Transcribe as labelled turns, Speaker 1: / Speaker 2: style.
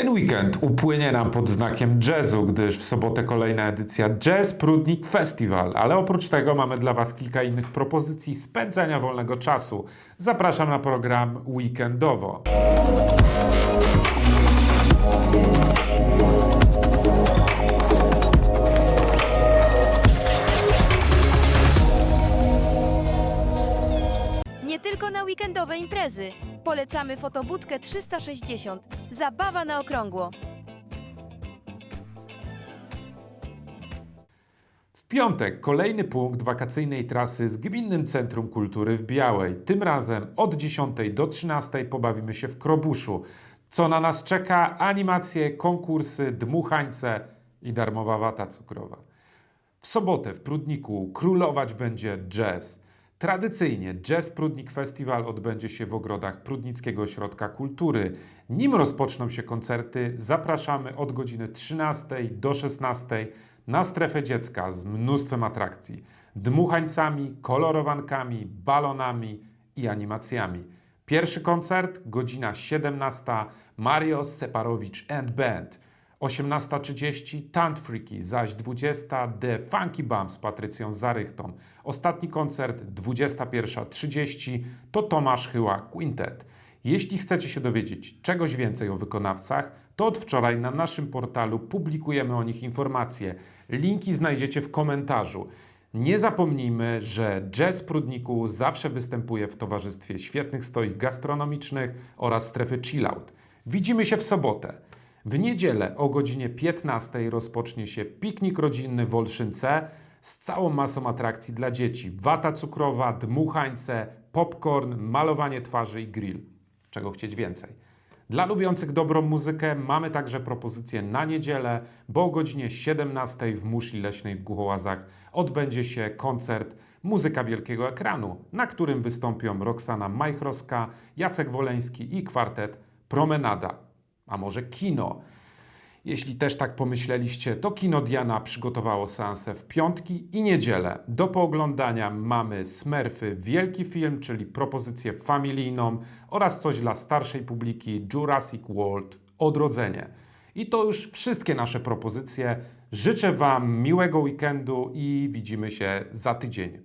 Speaker 1: Ten weekend upłynie nam pod znakiem jazzu, gdyż w sobotę kolejna edycja Jazz Prudnik Festival, ale oprócz tego mamy dla Was kilka innych propozycji spędzania wolnego czasu. Zapraszam na program weekendowo.
Speaker 2: Nie tylko na weekendowe imprezy. Polecamy fotobudkę 360. Zabawa na okrągło.
Speaker 1: W piątek kolejny punkt wakacyjnej trasy z Gminnym Centrum Kultury w Białej. Tym razem od 10 do 13 pobawimy się w Krobuszu. Co na nas czeka? Animacje, konkursy, dmuchańce i darmowa wata cukrowa. W sobotę w Prudniku królować będzie jazz. Tradycyjnie Jazz Prudnik Festival odbędzie się w ogrodach Prudnickiego Ośrodka Kultury. Nim rozpoczną się koncerty, zapraszamy od godziny 13 do 16 na strefę dziecka z mnóstwem atrakcji. Dmuchańcami, kolorowankami, balonami i animacjami. Pierwszy koncert, godzina 17, Mario Separowicz and Band. 18.30 Tant Freaky, zaś 20 The Funky Bum z Patrycją Zarychtą. Ostatni koncert 21.30 to Tomasz Chyła Quintet. Jeśli chcecie się dowiedzieć czegoś więcej o wykonawcach, to od wczoraj na naszym portalu publikujemy o nich informacje. Linki znajdziecie w komentarzu. Nie zapomnijmy, że jazz Prudniku zawsze występuje w towarzystwie świetnych stoik gastronomicznych oraz strefy chillout. Widzimy się w sobotę. W niedzielę o godzinie 15 rozpocznie się piknik rodzinny w Olszynce z całą masą atrakcji dla dzieci. Wata cukrowa, dmuchańce, popcorn, malowanie twarzy i grill. Czego chcieć więcej? Dla lubiących dobrą muzykę mamy także propozycję na niedzielę, bo o godzinie 17 w Muszli Leśnej w Głuchołazach odbędzie się koncert Muzyka Wielkiego Ekranu, na którym wystąpią Roxana Majchrowska, Jacek Woleński i kwartet Promenada. A może kino? Jeśli też tak pomyśleliście, to Kino Diana przygotowało seansę w piątki i niedzielę. Do pooglądania mamy Smurfy Wielki Film, czyli propozycję familijną oraz coś dla starszej publiki Jurassic World Odrodzenie. I to już wszystkie nasze propozycje. Życzę Wam miłego weekendu i widzimy się za tydzień.